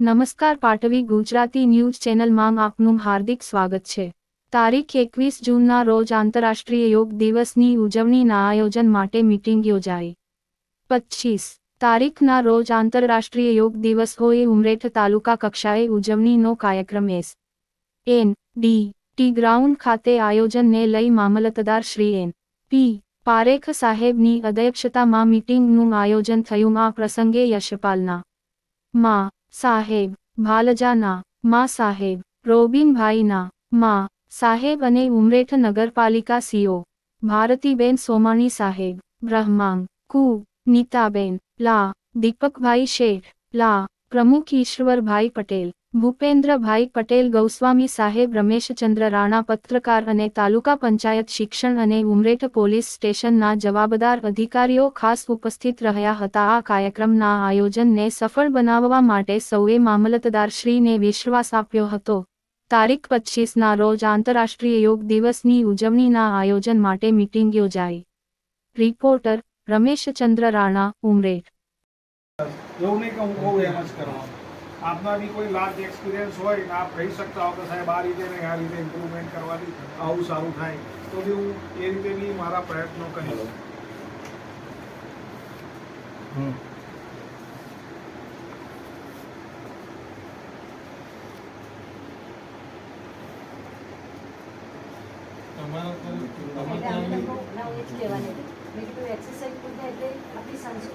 નમસ્કાર પાટવી ગુજરાતી ન્યૂઝ ચેનલમાં આપનું હાર્દિક સ્વાગત છે. તારીખ એકવીસ જૂનના રોજ આંતરરાષ્ટ્રીય યોગ દિવસની ઉજવણીના આયોજન માટે મીટિંગ યોજાઈ. પચીસ તારીખના રોજ આંતરરાષ્ટ્રીય યોગ દિવસ હોય ઉમરેઠ તાલુકા કક્ષાએ ઉજવણીનો કાર્યક્રમ S. N. D. T. Ground ખાતે આયોજનને લઈ મામલતદાર શ્રી એન. પી. પારેખ સાહેબની અધ્યક્ષતામાં મીટિંગનું આયોજન થયું. આ પ્રસંગે યશપાલના માં. સાહેબ, ભાલજાના, માં સાહેબ, રોબિનભાઈના, માં સાહેબ અને ઉમરેઠ નગરપાલિકા સીઓ, ભારતીબેન સોમાણી સાહેબ, બ્રહ્માંગ, કુ, નીતાબેન, લા, દીપકભાઈ શેઠ, લા, પ્રમુખ ઈશ્વરભાઈ પટેલ ભૂપેન્દ્રભાઈ પટેલ, ગૌસ્વામી સાહેબ, રમેશચંદ્ર રાણા, પત્રકાર અને તાલુકા પંચાયત શિક્ષણ અને ઉમરેઠ પોલીસ સ્ટેશનના જવાબદાર અધિકારીઓ ખાસ ઉપસ્થિત રહ્યા હતા. આ કાર્યક્રમના આયોજનને સફળ બનાવવા માટે સૌએ મામલતદારશ્રીને વિશ્વાસ આપ્યો હતો. તારીખ પચ્ચીસના રોજ આંતરરાષ્ટ્રીય યોગ દિવસની ઉજવણીના આયોજન માટે મીટિંગ યોજાઈ. રિપોર્ટર રમેશચંદ્ર રાણા, ઉમરેઠ. એવું નહીં કે હું કહું એમ જ કરવાનું આપના બી કોઈ લાર્જ એક્સપિરિયન્સ હોય ને આપ કહી શકતા હો કે સાહેબ આ રીતે ને આ રીતે ઇમ્પ્રુવમેન્ટ કરવાથી આવું સારું થાય તો બી હું એ રીતે બી મારા પ્રયત્નો કરીશ તમારા તો એટલે તમારા અમે લોકો ના એ જ કહેવાની હતી. મેં કીધું એક્સરસાઇઝ પૂરતા એટલે આપણી સંસ્કૃતિ